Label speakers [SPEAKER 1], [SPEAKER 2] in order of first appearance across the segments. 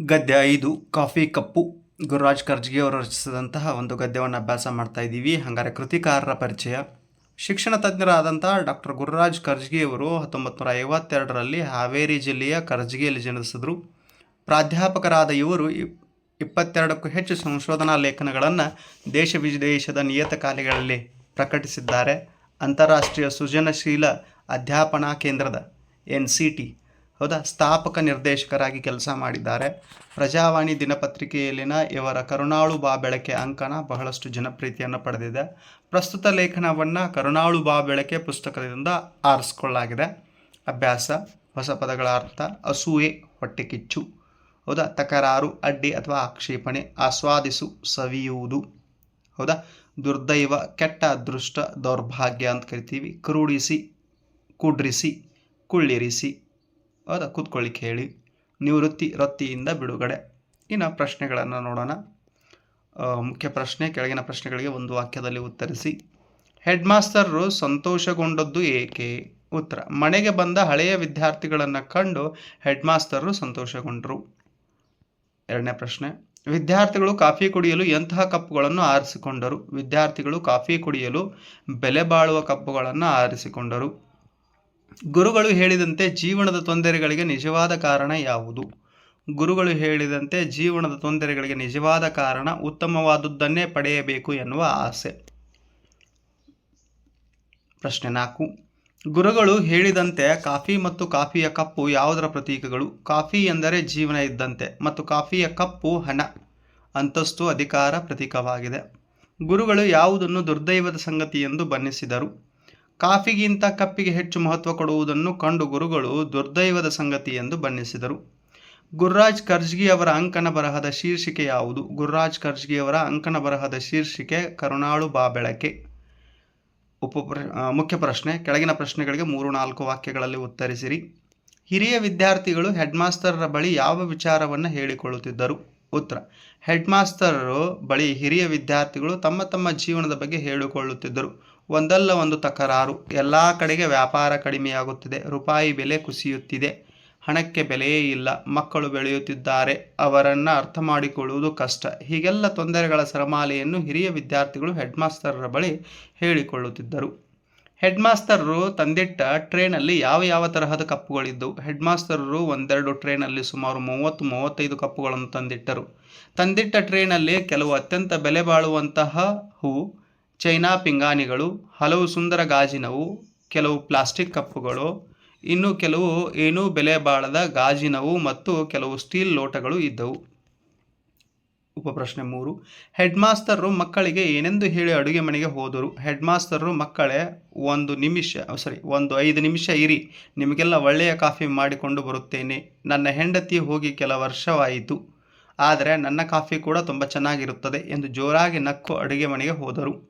[SPEAKER 1] ಗದ್ಯ ಐದು, ಕಾಫಿ ಕಪ್ಪು, ಗುರುರಾಜ್ ಕರ್ಜ್ಗಿ ಅವರು ರಚಿಸಿದಂತಹ ಒಂದು ಗದ್ಯವನ್ನು ಅಭ್ಯಾಸ ಮಾಡ್ತಾ ಇದ್ದೀವಿ. ಹಾಗಾದರೆ ಕೃತಿಕಾರರ ಪರಿಚಯ. ಶಿಕ್ಷಣ ತಜ್ಞರಾದಂಥ ಡಾಕ್ಟರ್ ಗುರುರಾಜ್ ಕರ್ಜ್ಗಿ ಅವರು ಹತ್ತೊಂಬತ್ತು ನೂರ ಐವತ್ತೆರಡರಲ್ಲಿ ಹಾವೇರಿ ಜಿಲ್ಲೆಯ ಕರ್ಜ್ಗೆಯಲ್ಲಿ ಜನಿಸಿದರು. ಪ್ರಾಧ್ಯಾಪಕರಾದ ಇವರು ಇಪ್- ಇಪ್ಪತ್ತೆರಡಕ್ಕೂ ಹೆಚ್ಚು ಸಂಶೋಧನಾ ಲೇಖನಗಳನ್ನು ದೇಶ ವಿದೇಶದ ನಿಯತಕಾಲಿಗಳಲ್ಲಿ ಪ್ರಕಟಿಸಿದ್ದಾರೆ. ಅಂತಾರಾಷ್ಟ್ರೀಯ ಸೃಜನಶೀಲ ಅಧ್ಯಾಪನಾ ಕೇಂದ್ರದ ಎನ್ ಸಿ ಟಿ ಹೌದಾ? ಸ್ಥಾಪಕ ನಿರ್ದೇಶಕರಾಗಿ ಕೆಲಸ ಮಾಡಿದ್ದಾರೆ. ಪ್ರಜಾವಾಣಿ ದಿನಪತ್ರಿಕೆಯಲ್ಲಿನ ಇವರ ಕರುಣಾಳು ಬಾ ಬೆಳಕೆ ಅಂಕಣ ಬಹಳಷ್ಟು ಜನಪ್ರಿಯತೆಯನ್ನು ಪಡೆದಿದೆ. ಪ್ರಸ್ತುತ ಲೇಖನವನ್ನು ಕರುಣಾಳು ಬಾ ಬೆಳಕೆ ಪುಸ್ತಕದಿಂದ ಆರಿಸ್ಕೊಳ್ಳಲಾಗಿದೆ. ಅಭ್ಯಾಸ, ಹೊಸ ಪದಗಳ ಅರ್ಥ, ಅಸೂಯೆ ಹೊಟ್ಟೆ ಕಿಚ್ಚು ಹೌದಾ? ತಕರಾರು, ಅಡ್ಡಿ ಅಥವಾ ಆಕ್ಷೇಪಣೆ, ಆಸ್ವಾದಿಸು, ಸವಿಯುವುದು. ಹೌದಾ? ದುರ್ದೈವ, ಕೆಟ್ಟ ಅದೃಷ್ಟ, ದೌರ್ಭಾಗ್ಯ ಅಂತ ಕರಿತೀವಿ. ಕ್ರೂಡಿಸಿ, ಕುಡ್ರಿಸಿ, ಕುಳ್ಳಿರಿಸಿ. ಹೌದಾ ಕೂತ್ಕೊಳ್ಳಿಕ್ಕೆ ಹೇಳಿ. ನಿವೃತ್ತಿ ವೃತ್ತಿಯಿಂದ ಬಿಡುಗಡೆ. ಇನ್ನು ಪ್ರಶ್ನೆಗಳನ್ನು ನೋಡೋಣ. ಮುಖ್ಯ ಪ್ರಶ್ನೆ, ಕೆಳಗಿನ ಪ್ರಶ್ನೆಗಳಿಗೆ ಒಂದು ವಾಕ್ಯದಲ್ಲಿ ಉತ್ತರಿಸಿ. ಹೆಡ್ ಮಾಸ್ತರ್ರು ಸಂತೋಷಗೊಂಡದ್ದು ಏಕೆ? ಉತ್ತರ, ಮನೆಗೆ ಬಂದ ಹಳೆಯ ವಿದ್ಯಾರ್ಥಿಗಳನ್ನು ಕಂಡು ಹೆಡ್ ಮಾಸ್ತರರು ಸಂತೋಷಗೊಂಡರು. ಎರಡನೇ ಪ್ರಶ್ನೆ, ವಿದ್ಯಾರ್ಥಿಗಳು ಕಾಫಿ ಕುಡಿಯಲು ಎಂತಹ ಕಪ್ಪುಗಳನ್ನು ಆರಿಸಿಕೊಂಡರು? ವಿದ್ಯಾರ್ಥಿಗಳು ಕಾಫಿ ಕುಡಿಯಲು ಬೆಲೆ ಬಾಳುವ ಕಪ್ಪುಗಳನ್ನು ಆರಿಸಿಕೊಂಡರು. ಗುರುಗಳು ಹೇಳಿದಂತೆ ಜೀವನದ ತೊಂದರೆಗಳಿಗೆ ನಿಜವಾದ ಕಾರಣ ಯಾವುದು? ಗುರುಗಳು ಹೇಳಿದಂತೆ ಜೀವನದ ತೊಂದರೆಗಳಿಗೆ ನಿಜವಾದ ಕಾರಣ ಉತ್ತಮವಾದದ್ದನ್ನೇ ಪಡೆಯಬೇಕು ಎನ್ನುವ ಆಸೆ. ಪ್ರಶ್ನೆ ನಾಲ್ಕು. ಗುರುಗಳು ಹೇಳಿದಂತೆ ಕಾಫಿ ಮತ್ತು ಕಾಫಿಯ ಕಪ್ಪು ಯಾವುದರ ಪ್ರತೀಕಗಳು? ಕಾಫಿ ಎಂದರೆ ಜೀವನ ಇದ್ದಂತೆ ಮತ್ತು ಕಾಫಿಯ ಕಪ್ಪು ಹಣ, ಅಂತಸ್ತು ಅಧಿಕಾರ, ಪ್ರತೀಕವಾಗಿದೆ. ಗುರುಗಳು ಯಾವುದನ್ನು ದುರ್ದೈವದ ಸಂಗತಿ ಎಂದು ಬಣ್ಣಿಸಿದರು? ಕಾಫಿಗಿಂತ ಕಪ್ಪಿಗೆ ಹೆಚ್ಚು ಮಹತ್ವ ಕೊಡುವುದನ್ನು ಕಂಡು ಗುರುಗಳು ದುರ್ದೈವದ ಸಂಗತಿ ಎಂದು ಬಣ್ಣಿಸಿದರು. ಗುರುರಾಜ್ ಕರ್ಜ್ಗಿ ಅವರ ಅಂಕಣ ಬರಹದ ಶೀರ್ಷಿಕೆ ಯಾವುದು? ಗುರುರಾಜ್ ಕರ್ಜ್ಗಿ ಅವರ ಅಂಕಣ ಬರಹದ ಶೀರ್ಷಿಕೆ ಕರುಣಾಳು ಬಾ ಬೆಳಕೆ ಉಪ ಮುಖ್ಯ ಪ್ರಶ್ನೆ, ಕೆಳಗಿನ ಪ್ರಶ್ನೆಗಳಿಗೆ ಮೂರು ನಾಲ್ಕು ವಾಕ್ಯಗಳಲ್ಲಿ ಉತ್ತರಿಸಿರಿ. ಹಿರಿಯ ವಿದ್ಯಾರ್ಥಿಗಳು ಹೆಡ್ ಮಾಸ್ತರರ ಬಳಿ ಯಾವ ವಿಚಾರವನ್ನು ಹೇಳಿಕೊಳ್ಳುತ್ತಿದ್ದರು? ಉತ್ತರ ಹೆಡ್ ಮಾಸ್ತರರು ಬಳಿ ಹಿರಿಯ ವಿದ್ಯಾರ್ಥಿಗಳು ತಮ್ಮ ತಮ್ಮ ಜೀವನದ ಬಗ್ಗೆ ಹೇಳಿಕೊಳ್ಳುತ್ತಿದ್ದರು. ಒಂದಲ್ಲ ಒಂದು ತಕರಾರು. ಎಲ್ಲ ಕಡೆಗೆ ವ್ಯಾಪಾರ ಕಡಿಮೆಯಾಗುತ್ತಿದೆ. ರೂಪಾಯಿ ಬೆಲೆ ಕುಸಿಯುತ್ತಿದೆ. ಹಣಕ್ಕೆ ಬೆಲೆಯೇ ಇಲ್ಲ. ಮಕ್ಕಳು ಬೆಳೆಯುತ್ತಿದ್ದಾರೆ. ಅವರನ್ನು ಅರ್ಥ ಮಾಡಿಕೊಳ್ಳುವುದು ಕಷ್ಟ. ಹೀಗೆಲ್ಲ ತೊಂದರೆಗಳ ಸರಮಾಲೆಯನ್ನು ಹಿರಿಯ ವಿದ್ಯಾರ್ಥಿಗಳು ಹೆಡ್ ಮಾಸ್ತರರ ಬಳಿ ಹೇಳಿಕೊಳ್ಳುತ್ತಿದ್ದರು. ಹೆಡ್ ಮಾಸ್ತರರು ತಂದಿಟ್ಟ ಟ್ರೇನಲ್ಲಿ ಯಾವ ಯಾವ ತರಹದ ಕಪ್ಪುಗಳಿದ್ದವು? ಹೆಡ್ ಮಾಸ್ತರರು ಒಂದೆರಡು ಟ್ರೇನಲ್ಲಿ ಸುಮಾರು ಮೂವತ್ತು, ಮೂವತ್ತೈದು ಕಪ್ಪುಗಳನ್ನು ತಂದಿಟ್ಟರು. ತಂದಿಟ್ಟ ಟ್ರೇನಲ್ಲಿ ಕೆಲವು ಅತ್ಯಂತ ಬೆಲೆ ಬಾಳುವಂತಹ ಹೂ ಚೈನಾ ಪಿಂಗಾಣಿಗಳು, ಹಲವು ಸುಂದರ ಗಾಜಿನವು, ಕೆಲವು ಪ್ಲಾಸ್ಟಿಕ್ ಕಪ್ಪುಗಳು, ಇನ್ನು ಕೆಲವು ಏನೂ ಬೆಲೆ ಬಾಳದ ಗಾಜಿನವು ಮತ್ತು ಕೆಲವು ಸ್ಟೀಲ್ ಲೋಟಗಳು ಇದ್ದವು. ಉಪಪ್ರಶ್ನೆ ಮೂರು. ಹೆಡ್ ಮಾಸ್ತರ್ರು ಮಕ್ಕಳಿಗೆ ಏನೆಂದು ಹೇಳಿ ಅಡುಗೆ ಮನೆಗೆ ಹೋದರು. ಹೆಡ್ ಮಾಸ್ತರ್ರು ಮಕ್ಕಳೇ, ಒಂದು ನಿಮಿಷ, ಸಾರಿ, ಒಂದು ಐದು ನಿಮಿಷ ಇರಿ, ನಿಮಗೆಲ್ಲ ಒಳ್ಳೆಯ ಕಾಫಿ ಮಾಡಿಕೊಂಡು ಬರುತ್ತೇನೆ. ನನ್ನ ಹೆಂಡತಿ ಹೋಗಿ ಕೆಲ ವರ್ಷವಾಯಿತು. ಆದರೆ ನನ್ನ ಕಾಫಿ ಕೂಡ ತುಂಬ ಚೆನ್ನಾಗಿರುತ್ತದೆ ಎಂದು ಜೋರಾಗಿ ನಕ್ಕು ಅಡುಗೆ ಮನೆಗೆ ಹೋದರು.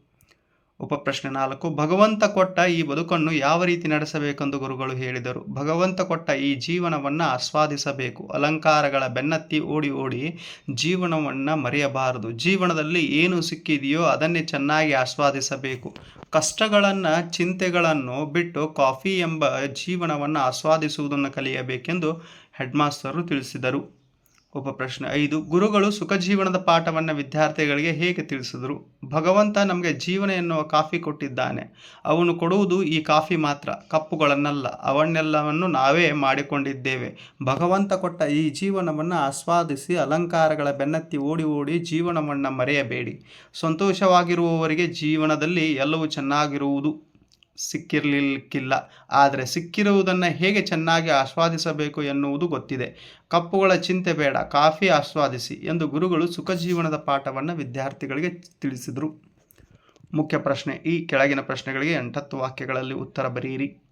[SPEAKER 1] ಉಪಪ್ರಶ್ನೆ ನಾಲ್ಕು ಭಗವಂತ ಕೊಟ್ಟ ಈ ಬದುಕನ್ನು ಯಾವ ರೀತಿ ನಡೆಸಬೇಕೆಂದು ಗುರುಗಳು ಹೇಳಿದರು. ಭಗವಂತ ಕೊಟ್ಟ ಈ ಜೀವನವನ್ನು ಆಸ್ವಾದಿಸಬೇಕು. ಅಲಂಕಾರಗಳ ಬೆನ್ನತ್ತಿ ಓಡಿ ಓಡಿ ಜೀವನವನ್ನು ಮರೆಯಬಾರದು. ಜೀವನದಲ್ಲಿ ಏನು ಸಿಕ್ಕಿದೆಯೋ ಅದನ್ನೇ ಚೆನ್ನಾಗಿ ಆಸ್ವಾದಿಸಬೇಕು. ಕಷ್ಟಗಳನ್ನು, ಚಿಂತೆಗಳನ್ನು ಬಿಟ್ಟು ಕಾಫಿ ಎಂಬ ಜೀವನವನ್ನು ಆಸ್ವಾದಿಸುವುದನ್ನು ಕಲಿಯಬೇಕೆಂದು ಹೆಡ್ ಮಾಸ್ತರು ತಿಳಿಸಿದರು ಉಪಪ್ರಶ್ನೆ ಐದು. ಗುರುಗಳು ಸುಖ ಜೀವನದ ಪಾಠವನ್ನು ವಿದ್ಯಾರ್ಥಿಗಳಿಗೆ ಹೇಗೆ ತಿಳಿಸಿದರು? ಭಗವಂತ ನಮಗೆ ಜೀವನ ಎನ್ನುವ ಕಾಫಿ ಕೊಟ್ಟಿದ್ದಾನೆ. ಅವನು ಕೊಡುವುದು ಈ ಕಾಫಿ ಮಾತ್ರ, ಕಪ್ಪುಗಳನ್ನಲ್ಲ. ಅವನ್ನೆಲ್ಲವನ್ನು ನಾವೇ ಮಾಡಿಕೊಂಡಿದ್ದೇವೆ. ಭಗವಂತ ಕೊಟ್ಟ ಈ ಜೀವನವನ್ನು ಆಸ್ವಾದಿಸಿ ಅಲಂಕಾರಗಳ ಬೆನ್ನತ್ತಿ ಓಡಿ ಓಡಿ ಜೀವನವನ್ನು ಮರೆಯಬೇಡಿ. ಸಂತೋಷವಾಗಿರುವವರಿಗೆ ಜೀವನದಲ್ಲಿ ಎಲ್ಲವೂ ಚೆನ್ನಾಗಿರುವುದು. ಸಿಕ್ಕಿರಲಿಕ್ಕಿಲ್ಲ. ಆದರೆ ಸಿಕ್ಕಿರುವುದನ್ನು ಹೇಗೆ ಚೆನ್ನಾಗಿ ಆಸ್ವಾದಿಸಬೇಕು ಎನ್ನುವುದು ಗೊತ್ತಿದೆ. ಕಪ್ಪುಗಳ ಚಿಂತೆ ಬೇಡ, ಕಾಫಿ ಆಸ್ವಾದಿಸಿ ಎಂದು ಗುರುಗಳು ಸುಖ ಜೀವನದ ಪಾಠವನ್ನು ವಿದ್ಯಾರ್ಥಿಗಳಿಗೆ ತಿಳಿಸಿದರು. ಮುಖ್ಯ ಪ್ರಶ್ನೆ, ಈ ಕೆಳಗಿನ ಪ್ರಶ್ನೆಗಳಿಗೆ ಎಂಟತ್ತು ವಾಕ್ಯಗಳಲ್ಲಿ ಉತ್ತರ ಬರೆಯಿರಿ.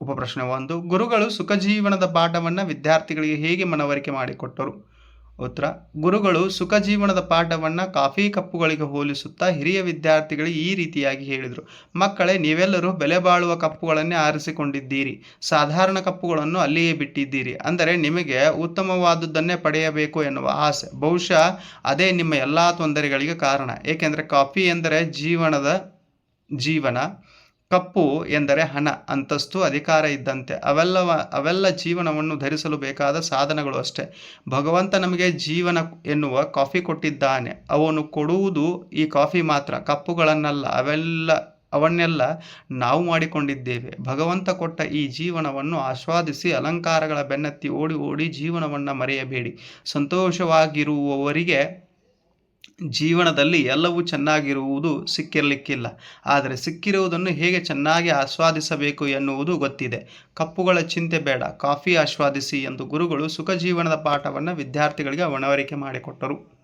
[SPEAKER 1] ಉಪಪ್ರಶ್ನೆ ಒಂದು, ಗುರುಗಳು ಸುಖ ಜೀವನದ ಪಾಠವನ್ನು ವಿದ್ಯಾರ್ಥಿಗಳಿಗೆ ಹೇಗೆ ಮನವರಿಕೆ ಮಾಡಿಕೊಟ್ಟರು? ಉತ್ತರ ಗುರುಗಳು ಸುಖ ಜೀವನದ ಪಾಠವನ್ನು ಕಾಫಿ ಕಪ್ಪುಗಳಿಗೆ ಹೋಲಿಸುತ್ತಾ ಹಿರಿಯ ವಿದ್ಯಾರ್ಥಿಗಳಿಗೆ ಈ ರೀತಿಯಾಗಿ ಹೇಳಿದರು. ಮಕ್ಕಳೇ, ನೀವೆಲ್ಲರೂ ಬೆಲೆ ಬಾಳುವ ಕಪ್ಪುಗಳನ್ನೇ ಆರಿಸಿಕೊಂಡಿದ್ದೀರಿ. ಸಾಧಾರಣ ಕಪ್ಪುಗಳನ್ನು ಅಲ್ಲಿಯೇ ಬಿಟ್ಟಿದ್ದೀರಿ. ಅಂದರೆ ನಿಮಗೆ ಉತ್ತಮವಾದುದನ್ನೇ ಪಡೆಯಬೇಕು ಎನ್ನುವ ಆಸೆ. ಬಹುಶಃ ಅದೇ ನಿಮ್ಮ ಎಲ್ಲ ತೊಂದರೆಗಳಿಗೆ ಕಾರಣ. ಏಕೆಂದರೆ ಕಾಫಿ ಎಂದರೆ ಜೀವನದ ಜೀವನ. ಕಪ್ಪು ಎಂದರೆ ಹಣ, ಅಂತಸ್ತು, ಅಧಿಕಾರ ಇದ್ದಂತೆ. ಅವೆಲ್ಲವ, ಅವೆಲ್ಲ ಜೀವನವನ್ನು ಧರಿಸಲು ಬೇಕಾದ ಸಾಧನಗಳು ಅಷ್ಟೇ. ಭಗವಂತ ನಮಗೆ ಜೀವನ ಎನ್ನುವ ಕಾಫಿ ಕೊಟ್ಟಿದ್ದಾನೆ. ಅವನು ಕೊಡುವುದು ಈ ಕಾಫಿ ಮಾತ್ರ, ಕಪ್ಪುಗಳನ್ನಲ್ಲ, ಅವೆಲ್ಲ, ಅವನ್ನೆಲ್ಲ ನಾವು ಮಾಡಿಕೊಂಡಿದ್ದೇವೆ. ಭಗವಂತ ಕೊಟ್ಟ ಈ ಜೀವನವನ್ನು ಆಸ್ವಾದಿಸಿ ಅಲಂಕಾರಗಳ ಬೆನ್ನತ್ತಿ ಓಡಿ ಓಡಿ ಜೀವನವನ್ನು ಮರೆಯಬೇಡಿ. ಸಂತೋಷವಾಗಿರುವವರಿಗೆ ಜೀವನದಲ್ಲಿ ಎಲ್ಲವೂ ಚೆನ್ನಾಗಿರುವುದು ಸಿಕ್ಕಿರಲಿಕ್ಕಿಲ್ಲ. ಆದರೆ ಸಿಕ್ಕಿರುವುದನ್ನು ಹೇಗೆ ಚೆನ್ನಾಗಿ ಆಸ್ವಾದಿಸಬೇಕು ಎನ್ನುವುದು ಗೊತ್ತಿದೆ. ಕಪ್ಪುಗಳ ಚಿಂತೆ ಬೇಡ, ಕಾಫಿ ಆಸ್ವಾದಿಸಿ ಎಂದು ಗುರುಗಳು ಸುಖ ಜೀವನದ ಪಾಠವನ್ನು ವಿದ್ಯಾರ್ಥಿಗಳಿಗೆ ಮನವರಿಕೆ ಮಾಡಿಕೊಟ್ಟರು.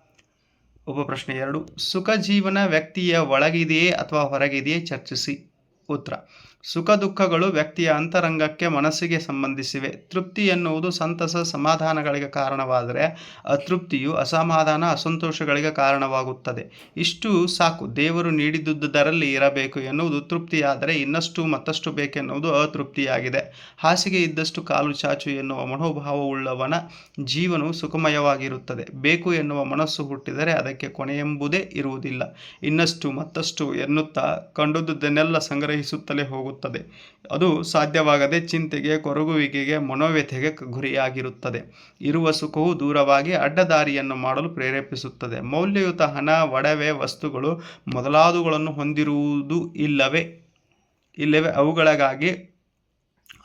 [SPEAKER 1] ಉಪಪ್ರಶ್ನೆ ಎರಡು ಸುಖ ಜೀವನ ವ್ಯಕ್ತಿಯ ಒಳಗಿದೆಯೇ ಅಥವಾ ಹೊರಗಿದೆಯೇ ಚರ್ಚಿಸಿ. ಉತ್ತರ ಸುಖ ದುಃಖಗಳು ವ್ಯಕ್ತಿಯ ಅಂತರಂಗಕ್ಕೆ ಮನಸ್ಸಿಗೆ ಸಂಬಂಧಿಸಿವೆ. ತೃಪ್ತಿ ಎನ್ನುವುದು ಸಂತಸ, ಸಮಾಧಾನಗಳಿಗೆ ಕಾರಣವಾದರೆ ಅತೃಪ್ತಿಯು ಅಸಮಾಧಾನ, ಅಸಂತೋಷಗಳಿಗೆ ಕಾರಣವಾಗುತ್ತದೆ. ಇಷ್ಟು ಸಾಕು. ದೇವರು ನೀಡಿದ್ದುದರಲ್ಲಿ ಇರಬೇಕು ಎನ್ನುವುದು ತೃಪ್ತಿಯಾದರೆ ಇನ್ನಷ್ಟು ಮತ್ತಷ್ಟು ಬೇಕೆನ್ನುವುದು ಅತೃಪ್ತಿಯಾಗಿದೆ. ಹಾಸಿಗೆ ಇದ್ದಷ್ಟು ಕಾಲು ಚಾಚು ಎನ್ನುವ ಮನೋಭಾವವುಳ್ಳವನ ಜೀವನವು ಸುಖಮಯವಾಗಿರುತ್ತದೆ. ಬೇಕು ಎನ್ನುವ ಮನಸ್ಸು ಹುಟ್ಟಿದರೆ ಅದಕ್ಕೆ ಕೊನೆಯೆಂಬುದೇ ಇರುವುದಿಲ್ಲ. ಇನ್ನಷ್ಟು ಮತ್ತಷ್ಟು ಎನ್ನುತ್ತಾ ಕಂಡುದನ್ನೆಲ್ಲ ಸಂಗ್ರಹಿಸುತ್ತಲೇ ಹೋಗುತ್ತದೆ ಅದು ಸಾಧ್ಯವಾಗದೆ ಚಿಂತೆಗೆ, ಕೊರಗುವಿಕೆಗೆ, ಮನೋವ್ಯಥೆಗೆ ಗುರಿಯಾಗಿರುತ್ತದೆ. ಇರುವ ಸುಖವು ದೂರವಾಗಿ ಅಡ್ಡದಾರಿಯನ್ನು ಮಾಡಲು ಪ್ರೇರೇಪಿಸುತ್ತದೆ. ಮೌಲ್ಯಯುತ ಹಣ, ಒಡವೆ, ವಸ್ತುಗಳು ಮೊದಲಾದವುಗಳನ್ನು ಹೊಂದಿರುವುದು ಇಲ್ಲವೇ ಇಲ್ಲವೇ ಅವುಗಳಿಗಾಗಿ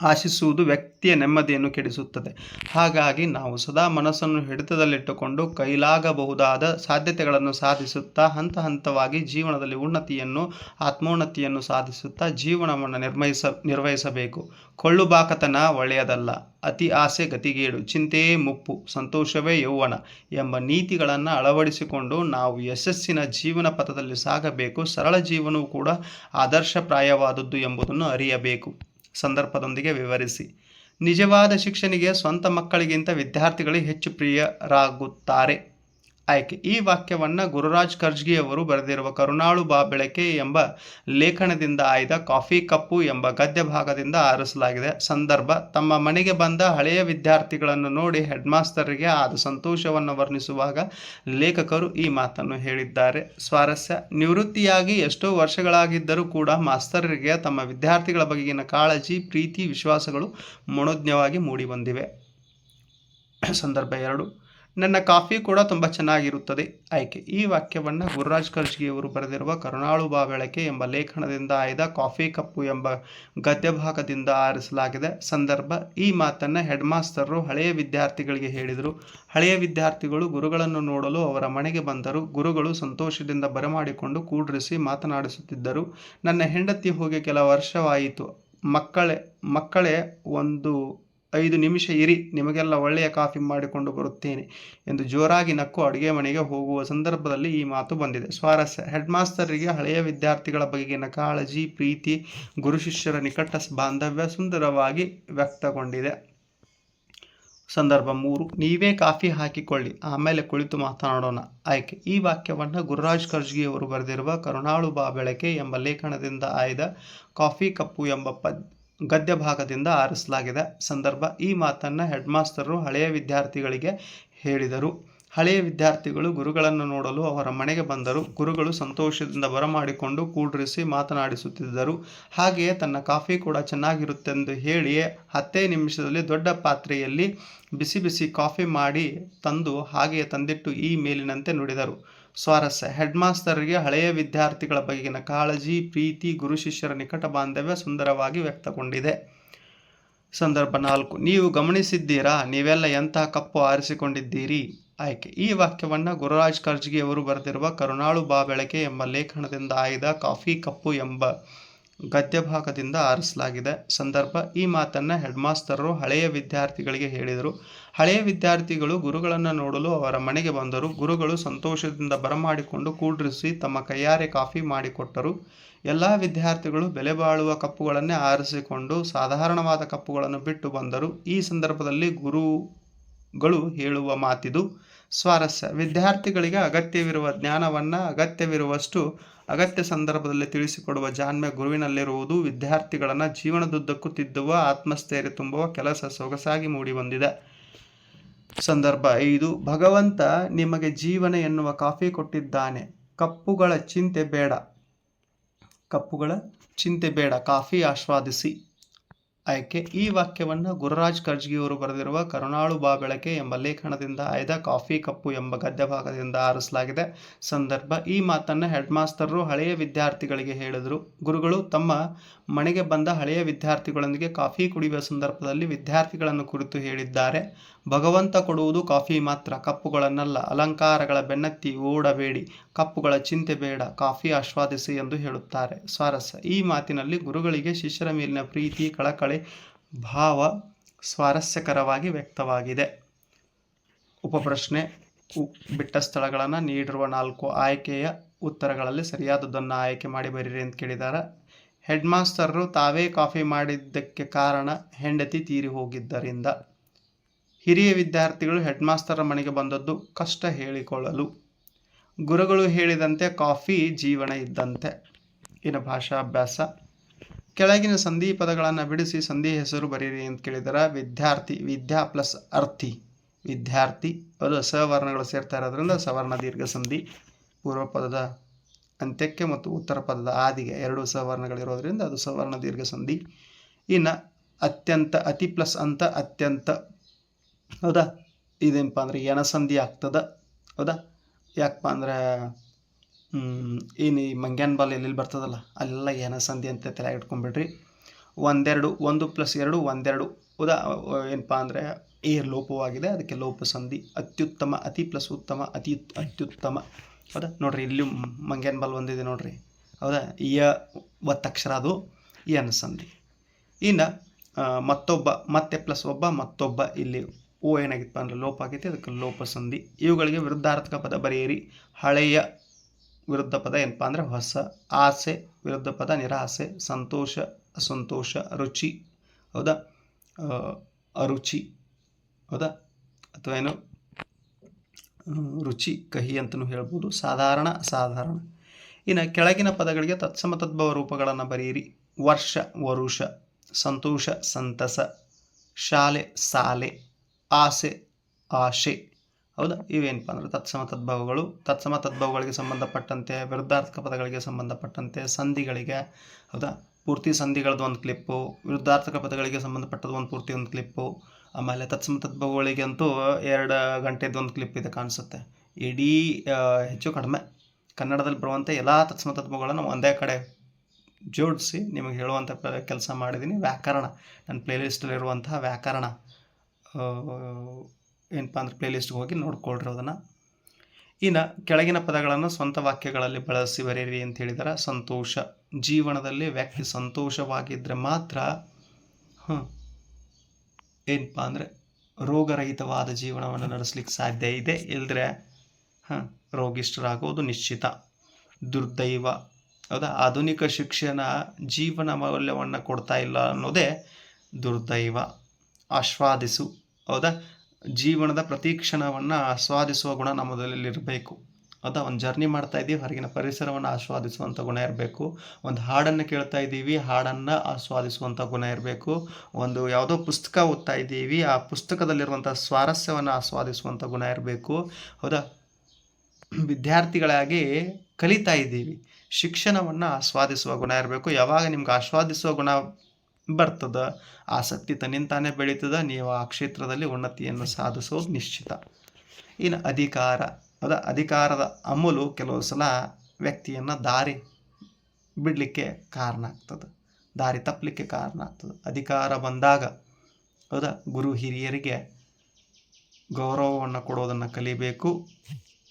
[SPEAKER 1] ಆಶಿಸುವುದು ವ್ಯಕ್ತಿಯ ನೆಮ್ಮದಿಯನ್ನು ಕೆಡಿಸುತ್ತದೆ. ಹಾಗಾಗಿ ನಾವು ಸದಾ ಮನಸ್ಸನ್ನು ಹಿಡಿತದಲ್ಲಿಟ್ಟುಕೊಂಡು ಕೈಲಾಗಬಹುದಾದ ಸಾಧ್ಯತೆಗಳನ್ನು ಸಾಧಿಸುತ್ತಾ ಹಂತ ಹಂತವಾಗಿ ಜೀವನದಲ್ಲಿ ಉನ್ನತಿಯನ್ನು, ಆತ್ಮೋನ್ನತಿಯನ್ನು ಸಾಧಿಸುತ್ತಾ ಜೀವನವನ್ನು ನಿರ್ವಹಿಸ ನಿರ್ವಹಿಸಬೇಕು. ಕೊಳ್ಳುಬಾಕತನ ಒಳ್ಳೆಯದಲ್ಲ. ಅತಿ ಆಸೆ ಗತಿಗೇಡು ಚಿಂತೆಯೇ ಮುಪ್ಪು, ಸಂತೋಷವೇ ಯೌವನ ಎಂಬ ನೀತಿಗಳನ್ನು ಅಳವಡಿಸಿಕೊಂಡು ನಾವು ಯಶಸ್ಸಿನ ಜೀವನ ಪಥದಲ್ಲಿ ಸಾಗಬೇಕು. ಸರಳ ಜೀವನವು ಕೂಡ ಆದರ್ಶಪ್ರಾಯವಾದದ್ದು ಎಂಬುದನ್ನು ಅರಿಯಬೇಕು. ಸಂದರ್ಭದೊಂದಿಗೆ ವಿವರಿಸಿ. ನಿಜವಾದ ಶಿಕ್ಷಣಿಗೆ ಸ್ವಂತ ಮಕ್ಕಳಿಗಿಂತ ವಿದ್ಯಾರ್ಥಿಗಳೇ ಹೆಚ್ಚು ಪ್ರಿಯರಾಗುತ್ತಾರೆ. ಆಯ್ಕೆ. ಈ ವಾಕ್ಯವನ್ನು ಗುರುರಾಜ್ ಕರ್ಜ್ಗಿ ಅವರು ಬರೆದಿರುವ ಕರುಣಾಳು ಬಾ ಬೆಳಕೆ ಎಂಬ ಲೇಖನದಿಂದ ಆಯ್ದ ಕಾಫಿ ಕಪ್ಪು ಎಂಬ ಗದ್ಯ ಭಾಗದಿಂದ ಆರಿಸಲಾಗಿದೆ. ಸಂದರ್ಭ, ತಮ್ಮ ಮನೆಗೆ ಬಂದ ಹಳೆಯ ವಿದ್ಯಾರ್ಥಿಗಳನ್ನು ನೋಡಿ ಹೆಡ್ ಮಾಸ್ತರಿಗೆ ಆದ ಸಂತೋಷವನ್ನು ವರ್ಣಿಸುವಾಗ ಲೇಖಕರು ಈ ಮಾತನ್ನು ಹೇಳಿದ್ದಾರೆ. ಸ್ವಾರಸ್ಯ, ನಿವೃತ್ತಿಯಾಗಿ ಎಷ್ಟೋ ವರ್ಷಗಳಾಗಿದ್ದರೂ ಕೂಡ ಮಾಸ್ತರರಿಗೆ ತಮ್ಮ ವಿದ್ಯಾರ್ಥಿಗಳ ಬಗೆಗಿನ ಕಾಳಜಿ, ಪ್ರೀತಿ, ವಿಶ್ವಾಸಗಳು ಮನೋಜ್ಞವಾಗಿ ಮೂಡಿಬಂದಿವೆ. ಸಂದರ್ಭ ಎರಡು. ನನ್ನ ಕಾಫಿ ಕೂಡ ತುಂಬ ಚೆನ್ನಾಗಿರುತ್ತದೆ. ಆಯ್ಕೆ. ಈ ವಾಕ್ಯವನ್ನು ಗುರುರಾಜ್ ಕರ್ಜಿಯವರು ಬರೆದಿರುವ ಕರುಣಾಳು ಬಾ ಬೆಳಕೆ ಎಂಬ ಲೇಖನದಿಂದ ಆಯ್ದ ಕಾಫಿ ಕಪ್ಪು ಎಂಬ ಗದ್ಯ ಭಾಗದಿಂದ ಆರಿಸಲಾಗಿದೆ. ಸಂದರ್ಭ. ಈ ಮಾತನ್ನು ಹೆಡ್ ಮಾಸ್ತರು ಹಳೆಯ ವಿದ್ಯಾರ್ಥಿಗಳಿಗೆ ಹೇಳಿದರು. ಹಳೆಯ ವಿದ್ಯಾರ್ಥಿಗಳು ಗುರುಗಳನ್ನು ನೋಡಲು ಅವರ ಮನೆಗೆ ಬಂದರು. ಗುರುಗಳು ಸಂತೋಷದಿಂದ ಬರಮಾಡಿಕೊಂಡು ಕೂಡ್ರಿಸಿ ಮಾತನಾಡಿಸುತ್ತಿದ್ದರು. ನನ್ನ ಹೆಂಡತಿ ಹೋಗಿ ಕೆಲ ವರ್ಷವಾಯಿತು. ಮಕ್ಕಳೇ ಮಕ್ಕಳೇ ಒಂದು ಐದು ನಿಮಿಷ ಇರಿ, ನಿಮಗೆಲ್ಲ ಒಳ್ಳೆಯ ಕಾಫಿ ಮಾಡಿಕೊಂಡು ಬರುತ್ತೇನೆ ಎಂದು ಜೋರಾಗಿ ನಕ್ಕು ಅಡುಗೆ ಮನೆಗೆ ಹೋಗುವ ಸಂದರ್ಭದಲ್ಲಿ ಈ ಮಾತು ಬಂದಿದೆ. ಸ್ವಾರಸ್ಯ. ಹೆಡ್ ಮಾಸ್ತರಿಗೆ ಹಳೆಯ ವಿದ್ಯಾರ್ಥಿಗಳ ಬಗೆಗಿನ ಕಾಳಜಿ, ಪ್ರೀತಿ, ಗುರು ಶಿಷ್ಯರ ನಿಕಟ ಬಾಂಧವ್ಯ ಸುಂದರವಾಗಿ ವ್ಯಕ್ತಗೊಂಡಿದೆ. ಸಂದರ್ಭ ಮೂರು. ನೀವೇ ಕಾಫಿ ಹಾಕಿಕೊಳ್ಳಿ. ಆಮೇಲೆ ಕುಳಿತು ಮಾತನಾಡೋಣ. ಆಯ್ಕೆ. ಈ ವಾಕ್ಯವನ್ನು ಗುರುರಾಜ್ ಖರ್ಜ್ಗಿಯವರು ಬರೆದಿರುವ ಕರುಣಾಳು ಬಾ ಬೆಳಕೆ ಎಂಬ ಲೇಖನದಿಂದ ಆಯ್ದ ಕಾಫಿ ಕಪ್ಪು ಎಂಬ ಪದ್ ಗದ್ಯ ಭಾಗದಿಂದ ಆರಿಸಲಾಗಿದೆ. ಸಂದರ್ಭ, ಈ ಮಾತನ್ನು ಹೆಡ್ ಮಾಸ್ತರು ಹಳೆಯ ವಿದ್ಯಾರ್ಥಿಗಳಿಗೆ ಹೇಳಿದರು. ಹಳೆಯ ವಿದ್ಯಾರ್ಥಿಗಳು ಗುರುಗಳನ್ನು ನೋಡಲು ಅವರ ಮನೆಗೆ ಬಂದರು. ಗುರುಗಳು ಸಂತೋಷದಿಂದ ಬರಮಾಡಿಕೊಂಡು ಕೂಡರಿಸಿ ಮಾತನಾಡಿಸುತ್ತಿದ್ದರು. ಹಾಗೆಯೇ ತನ್ನ ಕಾಫಿ ಕೂಡ ಚೆನ್ನಾಗಿರುತ್ತೆಂದು ಹೇಳಿ ಹತ್ತೇ ನಿಮಿಷದಲ್ಲಿ ದೊಡ್ಡ ಪಾತ್ರೆಯಲ್ಲಿ ಬಿಸಿ ಬಿಸಿ ಕಾಫಿ ಮಾಡಿ ತಂದು ಹಾಗೆಯೇ ತಂದಿಟ್ಟು ಈ ಮೇಲಿನಂತೆ ನುಡಿದರು. ಸ್ವಾರಸ್ಯ. ಹೆಡ್ ಮಾಸ್ತರ್ಗೆ ಹಳೆಯ ವಿದ್ಯಾರ್ಥಿಗಳ ಬಗೆಗಿನ ಕಾಳಜಿ, ಪ್ರೀತಿ, ಗುರು ಶಿಷ್ಯರ ನಿಕಟ ಬಾಂಧವ್ಯ ಸುಂದರವಾಗಿ ವ್ಯಕ್ತಗೊಂಡಿದೆ. ಸಂದರ್ಭ ನಾಲ್ಕು. ನೀವು ಗಮನಿಸಿದ್ದೀರಾ? ನೀವೆಲ್ಲ ಎಂತಹ ಕಪ್ಪು ಆರಿಸಿಕೊಂಡಿದ್ದೀರಿ? ಆಯ್ಕೆ. ಈ ವಾಕ್ಯವನ್ನು ಗುರುರಾಜ್ ಕರ್ಜ್ಗಿ ಅವರು ಬರೆದಿರುವ ಕರುಣಾಳು ಬಾ ಬೆಳಕೆ ಎಂಬ ಲೇಖನದಿಂದ ಆಯ್ದ ಕಾಫಿ ಕಪ್ಪು ಎಂಬ ಗದ್ಯ ಭಾಗದಿಂದ ಆರಿಸಲಾಗಿದೆ. ಸಂದರ್ಭ, ಈ ಮಾತನ್ನು ಹೆಡ್ ಮಾಸ್ತರರು ಹಳೆಯ ವಿದ್ಯಾರ್ಥಿಗಳಿಗೆ ಹೇಳಿದರು. ಹಳೆಯ ವಿದ್ಯಾರ್ಥಿಗಳು ಗುರುಗಳನ್ನು ನೋಡಲು ಅವರ ಮನೆಗೆ ಬಂದರು. ಗುರುಗಳು ಸಂತೋಷದಿಂದ ಬರಮಾಡಿಕೊಂಡು ಕೂಡ್ರಿಸಿ ತಮ್ಮ ಕೈಯಾರೆ ಕಾಫಿ ಮಾಡಿಕೊಟ್ಟರು. ಎಲ್ಲ ವಿದ್ಯಾರ್ಥಿಗಳು ಬೆಲೆ ಬಾಳುವ ಕಪ್ಪುಗಳನ್ನೇ ಆರಿಸಿಕೊಂಡು ಸಾಧಾರಣವಾದ ಕಪ್ಪುಗಳನ್ನು ಬಿಟ್ಟು ಬಂದರು. ಈ ಸಂದರ್ಭದಲ್ಲಿ ಗುರುಗಳು ಹೇಳುವ ಮಾತಿದು ಸ್ವಾರಸ್ಯ. ವಿದ್ಯಾರ್ಥಿಗಳಿಗೆ ಅಗತ್ಯವಿರುವ ಜ್ಞಾನವನ್ನು ಅಗತ್ಯವಿರುವಷ್ಟು ಅಗತ್ಯ ಸಂದರ್ಭದಲ್ಲಿ ತಿಳಿಸಿಕೊಡುವ ಜಾಣ್ಮೆ ಗುರುವಿನಲ್ಲಿರುವುದು ವಿದ್ಯಾರ್ಥಿಗಳನ್ನು ಜೀವನದುದ್ದಕ್ಕೂ ತಿದ್ದುವ, ಆತ್ಮಸ್ಥೈರ್ಯ ತುಂಬುವ ಕೆಲಸ ಸೊಗಸಾಗಿ ಮೂಡಿಬಂದಿದೆ. ಸಂದರ್ಭ ಐದು, ಭಗವಂತ ನಿಮಗೆ ಜೀವನ ಎನ್ನುವ ಕಾಫಿ ಕೊಟ್ಟಿದ್ದಾನೆ. ಕಪ್ಪುಗಳ ಚಿಂತೆ ಬೇಡ. ಕಪ್ಪುಗಳ ಚಿಂತೆ ಬೇಡ. ಕಾಫಿ ಆಸ್ವಾದಿಸಿ ಆಯ್ಕೆ. ಈ ವಾಕ್ಯವನ್ನು ಗುರುರಾಜ್ ಕರ್ಜ್ಗಿಯವರು ಬರೆದಿರುವ ಕರುಣಾಳು ಬಾ ಬೆಳಕೆ ಎಂಬ ಲೇಖನದಿಂದ ಆಯ್ದ ಕಾಫಿ ಕಪ್ಪು ಎಂಬ ಗದ್ಯ ಭಾಗದಿಂದ ಆರಿಸಲಾಗಿದೆ. ಸಂದರ್ಭ. ಈ ಮಾತನ್ನು ಹೆಡ್ ಮಾಸ್ತರು ಹಳೆಯ ವಿದ್ಯಾರ್ಥಿಗಳಿಗೆ ಹೇಳಿದರು. ಗುರುಗಳು ತಮ್ಮ ಮನೆಗೆ ಬಂದ ಹಳೆಯ ವಿದ್ಯಾರ್ಥಿಗಳೊಂದಿಗೆ ಕಾಫಿ ಕುಡಿಯುವ ಸಂದರ್ಭದಲ್ಲಿ ವಿದ್ಯಾರ್ಥಿಗಳನ್ನು ಕುರಿತು ಹೇಳಿದ್ದಾರೆ. ಭಗವಂತ ಕೊಡುವುದು ಕಾಫಿ ಮಾತ್ರ, ಕಪ್ಪುಗಳನ್ನಲ್ಲ. ಅಲಂಕಾರಗಳ ಬೆನ್ನತ್ತಿ ಓಡಬೇಡಿ. ಕಪ್ಪುಗಳ ಚಿಂತೆ ಬೇಡ, ಕಾಫಿ ಆಸ್ವಾದಿಸಿ ಎಂದು ಹೇಳುತ್ತಾರೆ. ಸ್ವಾರಸ್ಯ. ಈ ಮಾತಿನಲ್ಲಿ ಗುರುಗಳಿಗೆ ಶಿಷ್ಯರ ಮೇಲಿನ ಪ್ರೀತಿ, ಕಳಕಳಿ, ಭಾವ ಸ್ವಾರಸ್ಯಕರವಾಗಿ ವ್ಯಕ್ತವಾಗಿದೆ. ಉಪಪ್ರಶ್ನೆ ಬಿಟ್ಟ ಸ್ಥಳಗಳನ್ನು ನೀಡಿರುವ ನಾಲ್ಕು ಆಯ್ಕೆಯ ಉತ್ತರಗಳಲ್ಲಿ ಸರಿಯಾದದ್ದನ್ನು ಆಯ್ಕೆ ಮಾಡಿ ಬರೀರಿ ಅಂತ ಕೇಳಿದ್ದಾರೆ ಹೆಡ್ ಮಾಸ್ತರರು ತಾವೇ ಕಾಫಿ ಮಾಡಿದ್ದಕ್ಕೆ ಕಾರಣ ಹೆಂಡತಿ ತೀರಿ ಹೋಗಿದ್ದರಿಂದ. ಹಿರಿಯ ವಿದ್ಯಾರ್ಥಿಗಳು ಹೆಡ್ ಮಾಸ್ತರ ಮನೆಗೆ ಬಂದದ್ದು ಕಷ್ಟ ಹೇಳಿಕೊಳ್ಳಲು. ಗುರುಗಳು ಹೇಳಿದಂತೆ ಕಾಫಿ ಜೀವನ ಇದ್ದಂತೆ. ಇನ್ನು ಭಾಷಾಭ್ಯಾಸ. ಕೆಳಗಿನ ಸಂಧಿ ಪದಗಳನ್ನು ಬಿಡಿಸಿ ಸಂಧಿ ಹೆಸರು ಬರೀರಿ ಅಂತ ಕೇಳಿದರೆ ವಿದ್ಯಾರ್ಥಿ ವಿದ್ಯಾ ಪ್ಲಸ್ ಅರ್ಥಿ. ವಿದ್ಯಾರ್ಥಿ ಅದು ಸವರ್ಣಗಳು ಸೇರ್ತಾ ಇರೋದ್ರಿಂದ ಸವರ್ಣ ದೀರ್ಘ ಸಂಧಿ. ಪೂರ್ವ ಪದದ ಅಂತ್ಯಕ್ಕೆ ಮತ್ತು ಉತ್ತರ ಪದದ ಆದಿಗೆ ಎರಡು ಸವರ್ಣಗಳಿರೋದ್ರಿಂದ ಅದು ಸವರ್ಣ ದೀರ್ಘ ಸಂಧಿ ಇನ್ನು ಅತ್ಯಂತ, ಅತಿ ಪ್ಲಸ್ ಅಂತ ಅತ್ಯಂತ. ಹೌದಾ? ಇದೇನಪ್ಪ ಅಂದರೆ ಎಣಸಂಧಿ ಆಗ್ತದ. ಹೌದಾ? ಯಾಕಪ್ಪ ಅಂದ್ರೆ ಏನು ಈ ಮಂಗ್ಯಾನ್ ಬಾಲ್ ಎಲ್ಲೆಲ್ಲಿ ಬರ್ತದಲ್ಲ, ಅಲ್ಲೆಲ್ಲ ಎಣಸಂಧಿ ಅಂತ ತಲೆ ಇಟ್ಕೊಂಡ್ಬಿಡ್ರಿ ಒಂದೆರಡು, ಒಂದು ಪ್ಲಸ್ ಎರಡು, ಒಂದೆರಡು. ಹೌದಾ? ಏನಪ್ಪ ಅಂದರೆ ಏರ್ ಲೋಪವಾಗಿದೆ ಅದಕ್ಕೆ ಲೋಪ ಸಂಧಿ ಅತ್ಯುತ್ತಮ, ಅತಿ ಪ್ಲಸ್ ಉತ್ತಮ, ಅತಿ ಅತ್ಯುತ್ತಮ. ಹೌದಾ? ನೋಡ್ರಿ, ಇಲ್ಲಿ ಮಂಗ್ಯಾನ್ ಬಲ್ ಒಂದಿದೆ ನೋಡ್ರಿ. ಹೌದಾ? ಇಯ ಒತ್ತಕ್ಷರ ಅದು ಈ ಸಂಧಿ ಇನ್ನು ಮತ್ತೊಬ್ಬ, ಮತ್ತೆ ಪ್ಲಸ್ ಒಬ್ಬ, ಮತ್ತೊಬ್ಬ ಇಲ್ಲಿ ಓ ಏನಾಗಿತ್ತು ಅಂದರೆ ಲೋಪ ಆಗೈತಿ, ಅದಕ್ಕೆ ಲೋಪ ಸಂಧಿ ಇವುಗಳಿಗೆ ವಿರುದ್ಧಾರ್ಥಕ ಪದ ಬರೆಯಿರಿ. ಹಳೆಯ ವಿರುದ್ಧ ಪದ ಏನಪ್ಪ ಅಂದರೆ ಹೊಸ, ಆಸೆ ವಿರುದ್ಧ ಪದ ನಿರಾಸೆ, ಸಂತೋಷ, ಅಸಂತೋಷ, ರುಚಿ. ಹೌದಾ? ಅರುಚಿ. ಹೌದಾ? ಅಥವಾ ಏನು? ರುಚಿ, ಕಹಿ ಅಂತಲೂ ಹೇಳ್ಬೋದು. ಸಾಧಾರಣ ಸಾಧಾರಣ. ಇನ್ನು ಕೆಳಗಿನ ಪದಗಳಿಗೆ ತತ್ಸಮ ತದ್ಭವ ರೂಪಗಳನ್ನು ಬರೆಯಿರಿ. ವರ್ಷ, ವರುಷ, ಸಂತೋಷ, ಸಂತಸ, ಶಾಲೆ, ಸಾಲೆ, ಆಸೆ, ಆಶೆ. ಹೌದಾ? ಇವೇನಪ್ಪ ಅಂದರೆ ತತ್ಸಮ ತದ್ಭವಗಳು ತತ್ಸಮ ತದ್ಭವಗಳಿಗೆ ಸಂಬಂಧಪಟ್ಟಂತೆ, ವಿರುದ್ಧಾರ್ಥಕ ಪದಗಳಿಗೆ ಸಂಬಂಧಪಟ್ಟಂತೆ, ಸಂಧಿಗಳಿಗೆ, ಹೌದಾ? ಪೂರ್ತಿ ಸಂಧಿಗಳದ್ದು ಒಂದು ಕ್ಲಿಪ್ಪು, ವಿರುದ್ಧಾರ್ಥಕ ಪದಗಳಿಗೆ ಸಂಬಂಧಪಟ್ಟದ್ದು ಒಂದು ಪೂರ್ತಿ ಒಂದು ಕ್ಲಿಪ್ಪು. ಆಮೇಲೆ ತತ್ಸಮ ತತ್ಭವಗಳಿಗೆ ಅಂತೂ ಎರಡು ಗಂಟೆದು ಒಂದು ಕ್ಲಿಪ್ ಇದೆ ಕಾಣಿಸುತ್ತೆ. ಇಡೀ ಹೆಚ್ಚು ಕಡಿಮೆ ಕನ್ನಡದಲ್ಲಿ ಬರುವಂಥ ಎಲ್ಲ ತತ್ಸಮ ತತ್ವಗಳನ್ನು ಒಂದೇ ಕಡೆ ಜೋಡಿಸಿ ನಿಮಗೆ ಹೇಳುವಂಥ ಕೆಲಸ ಮಾಡಿದ್ದೀನಿ ವ್ಯಾಕರಣ. ನನ್ನ ಪ್ಲೇಲಿಸ್ಟಲ್ಲಿರುವಂತಹ ವ್ಯಾಕರಣ ಏನಪ್ಪ ಅಂದ್ರೆ ಪ್ಲೇಲಿಸ್ಟ್ಗೆ ಹೋಗಿ ನೋಡ್ಕೊಳ್ರಿ ಅದನ್ನು. ಇನ್ನು ಕೆಳಗಿನ ಪದಗಳನ್ನು ಸ್ವಂತ ವಾಕ್ಯಗಳಲ್ಲಿ ಬಳಸಿ ಬರೀರಿ ಅಂತ ಹೇಳಿದರೆ. ಸಂತೋಷ. ಜೀವನದಲ್ಲಿ ವ್ಯಕ್ತಿ ಸಂತೋಷವಾಗಿದ್ದರೆ ಮಾತ್ರ ಹಾಂ ಏನಪ್ಪ ಅಂದರೆ ರೋಗರಹಿತವಾದ ಜೀವನವನ್ನು ನಡೆಸಲಿಕ್ಕೆ ಸಾಧ್ಯ ಇದೆ. ಇಲ್ಲದ್ರೆ ಹಾಂ ರೋಗಿಷ್ಠರಾಗೋದು ನಿಶ್ಚಿತ. ದುರ್ದೈವ. ಹೌದಾ? ಆಧುನಿಕ ಶಿಕ್ಷಣ ಜೀವನ ಮೌಲ್ಯವನ್ನು ಕೊಡ್ತಾ ಇಲ್ಲ ಅನ್ನೋದೇ ದುರ್ದೈವ. ಆಸ್ವಾದಿಸು. ಹೌದಾ? ಜೀವನದ ಪ್ರತಿ ಕ್ಷಣವನ್ನು ಆಸ್ವಾದಿಸುವ ಗುಣ ನಮ್ಮದಲ್ಲಿರಬೇಕು ಹೌದಾ ಒಂದು ಜರ್ನಿ ಮಾಡ್ತಾ ಇದ್ದೀವಿ. ಹೊರಗಿನ ಪರಿಸರವನ್ನು ಆಸ್ವಾದಿಸುವಂಥ ಗುಣ ಇರಬೇಕು. ಒಂದು ಹಾಡನ್ನು ಕೇಳ್ತಾ ಇದ್ದೀವಿ. ಹಾಡನ್ನು ಆಸ್ವಾದಿಸುವಂಥ ಗುಣ ಇರಬೇಕು. ಒಂದು ಯಾವುದೋ ಪುಸ್ತಕ ಓದ್ತಾ ಇದ್ದೀವಿ. ಆ ಪುಸ್ತಕದಲ್ಲಿರುವಂಥ ಸ್ವಾರಸ್ಯವನ್ನು ಆಸ್ವಾದಿಸುವಂಥ ಗುಣ ಇರಬೇಕು. ಹೌದಾ? ವಿದ್ಯಾರ್ಥಿಗಳಾಗಿ ಕಲಿತಾ ಇದ್ದೀವಿ. ಶಿಕ್ಷಣವನ್ನು ಆಸ್ವಾದಿಸುವ ಗುಣ ಇರಬೇಕು. ಯಾವಾಗ ನಿಮ್ಗೆ ಆಸ್ವಾದಿಸುವ ಗುಣ ಬರ್ತದ? ಆಸಕ್ತಿ ತನ್ನಿಂತಾನೇ ಬೆಳೀತದ. ನೀವು ಆ ಕ್ಷೇತ್ರದಲ್ಲಿ ಉನ್ನತಿಯನ್ನು ಸಾಧಿಸೋದು ನಿಶ್ಚಿತ. ಇನ್ನು ಅಧಿಕಾರ. ಅದ ಅಧಿಕಾರದ ಅಮಲು ಕೆಲವು ಸಲ ವ್ಯಕ್ತಿಯನ್ನು ದಾರಿ ಬಿಡಲಿಕ್ಕೆ ಕಾರಣ ಆಗ್ತದೆ. ದಾರಿ ತಪ್ಪಲಿಕ್ಕೆ ಕಾರಣ ಆಗ್ತದೆ. ಅಧಿಕಾರ ಬಂದಾಗ, ಹೌದಾ? ಗುರು ಹಿರಿಯರಿಗೆ ಗೌರವವನ್ನು ಕೊಡೋದನ್ನು ಕಲಿಬೇಕು.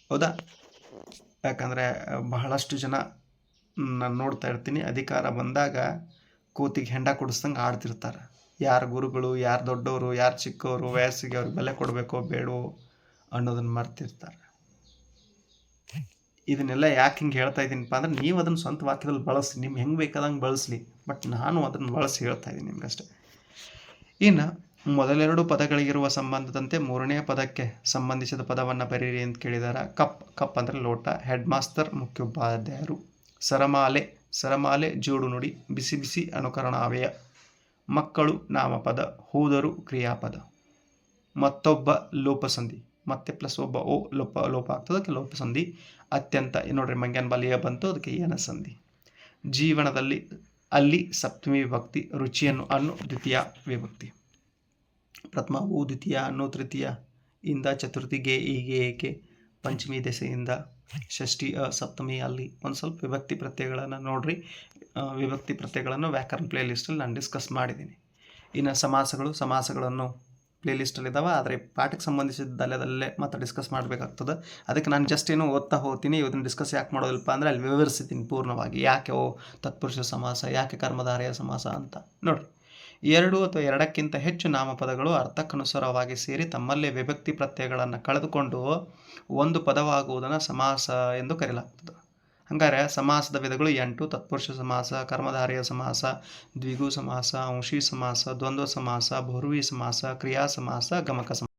[SPEAKER 1] ಹೌದಾ? ಯಾಕಂದರೆ ಬಹಳಷ್ಟು ಜನ ನಾನು ನೋಡ್ತಾ ಇರ್ತೀನಿ, ಅಧಿಕಾರ ಬಂದಾಗ ಕೂತಿಗೆ ಹೆಂಡ ಕೊಡಿಸ್ದಂಗೆ ಆಡ್ತಿರ್ತಾರೆ. ಯಾರು ಗುರುಗಳು, ಯಾರು ದೊಡ್ಡವರು ಯಾರು ಚಿಕ್ಕವರು ವಯಸ್ಸಿಗೆ ಅವ್ರಿಗೆ ಬೆಲೆ ಕೊಡಬೇಕೋ ಬೇಡವೋ ಅನ್ನೋದನ್ನು ಮರ್ತಿರ್ತಾರೆ. ಇದನ್ನೆಲ್ಲ ಯಾಕೆ ಹಿಂಗೆ ಹೇಳ್ತಾ ಇದ್ದೀನಪ್ಪ ಅಂದ್ರೆ ನೀವು ಅದನ್ನು ಸ್ವಂತ ವಾಕ್ಯದಲ್ಲಿ ಬಳಸಿ ನಿಮ್ಗೆ ಹೆಂಗೆ ಬೇಕಾದಂಗೆ ಬಳಸಲಿ. ಬಟ್ ನಾನು ಅದನ್ನು ಬಳಸಿ ಹೇಳ್ತಾ ಇದ್ದೀನಿ ನಿಮ್ಗಷ್ಟೇ. ಇನ್ನು ಮೊದಲೆರಡು ಪದಗಳಿಗಿರುವ ಸಂಬಂಧದಂತೆ ಮೂರನೇ ಪದಕ್ಕೆ ಸಂಬಂಧಿಸಿದ ಪದವನ್ನು ಬರೀರಿ ಅಂತ ಕೇಳಿದಾರ. ಕಪ್ ಕಪ್ ಅಂದರೆ ಲೋಟ ಹೆಡ್ ಮಾಸ್ತರ್ ಮುಖ್ಯೋಪಾಧ್ಯಾಯರು. ಸರಮಾಲೆ ಸರಮಾಲೆ ಜೋಡು ನುಡಿ, ಬಿಸಿ ಬಿಸಿ ಅವಯ ಮಕ್ಕಳು ನಾಮಪದ, ಹೂದರು ಕ್ರಿಯಾಪದ. ಮತ್ತೊಬ್ಬ ಲೋಪಸಂಧಿ. ಮತ್ತೆ ಪ್ಲಸ್ ಒಬ್ಬ ಓ, ಲೋಪ ಲೋಪ ಆಗ್ತದೆ ಅದಕ್ಕೆ ಲೋಪಸಂಧಿ ಅತ್ಯಂತ ನೋಡ್ರಿ ಮಂಗ್ಯಾನ್ ಬಾಲಿಯ ಬಂತು, ಅದಕ್ಕೆ ಏನ ಸಂಧಿ? ಜೀವನದಲ್ಲಿ ಅಲ್ಲಿ ಸಪ್ತಮಿ ವಿಭಕ್ತಿ, ರುಚಿಯನ್ನು ಅನ್ನು ದ್ವಿತೀಯ ವಿಭಕ್ತಿ. ಪ್ರಥಮ ಓ ದ್ವಿತೀಯ, ಅನ್ನು ತೃತೀಯ, ಇಂದ ಚತುರ್ಥಿಗೆ ಹೀಗೆ ಏಕೆ ಪಂಚಮಿ ದೆಸೆಯಿಂದ ಷಷ್ಠಿ ಸಪ್ತಮಿ, ಅಲ್ಲಿ ಒಂದು ಸ್ವಲ್ಪ ವಿಭಕ್ತಿ ಪ್ರತ್ಯಯಗಳನ್ನು ನೋಡ್ರಿ. ವಿಭಕ್ತಿ ಪ್ರತ್ಯಯಗಳನ್ನು ವ್ಯಾಕರಣ ಪ್ಲೇ ಲಿಸ್ಟಲ್ಲಿ ನಾನು ಡಿಸ್ಕಸ್ ಮಾಡಿದ್ದೀನಿ. ಇನ್ನು ಸಮಾಸಗಳು, ಸಮಾಸಗಳನ್ನು ಪ್ಲೇ ಲಿಸ್ಟಲ್ಲಿದ್ದಾವೆ ಆದರೆ ಪಾಠಕ್ಕೆ ಸಂಬಂಧಿಸಿದ್ದಲ್ಲದಲ್ಲೇ ಮತ್ತೆ ಡಿಸ್ಕಸ್ ಮಾಡಬೇಕಾಗ್ತದೆ. ಅದಕ್ಕೆ ನಾನು ಜಸ್ಟ್ ಏನು ಓದ್ತಾ ಹೋಗ್ತೀನಿ ಇದನ್ನು ಡಿಸ್ಕಸ್ ಯಾಕೆ ಮಾಡೋದಿಲ್ಲಪ್ಪ ಅಂದರೆ ಅಲ್ಲಿ ವಿವರಿಸ್ತೀನಿ ಪೂರ್ಣವಾಗಿ. ಯಾಕೆ ಓ ತತ್ಪುರುಷ ಸಮಾಸ, ಯಾಕೆ ಕರ್ಮಧಾರೆಯ ಸಮಾಸ ಅಂತ. ನೋಡಿ, ಎರಡು ಅಥವಾ ಎರಡಕ್ಕಿಂತ ಹೆಚ್ಚು ನಾಮಪದಗಳು ಅರ್ಥಕ್ಕನುಸಾರವಾಗಿ ಸೇರಿ ತಮ್ಮಲ್ಲೇ ವಿಭಕ್ತಿ ಪ್ರತ್ಯಯಗಳನ್ನು ಕಳೆದುಕೊಂಡು ಒಂದು ಪದವಾಗುವುದನ್ನು ಸಮಾಸ ಎಂದು ಕರೆಯಲಾಗ್ತದೆ. ಹಂಗಾರೆ ಸಮಾಸದ ವಿಧಗಳು ಎಂಟು, ತತ್ಪುರುಷ ಸಮಾಸ, ಕರ್ಮಧಾರಿಯ ಸಮಾಸ, ದ್ವಿಗು ಸಮಾಸ ಅಂಶಿ ಸಮಾಸ, ದ್ವಂದ್ವ ಸಮಾಸ ಭೋರ್ವಿ ಸಮಾಸ, ಕ್ರಿಯಾ ಸಮಾಸ, ಗಮಕ ಸಮಾಸ.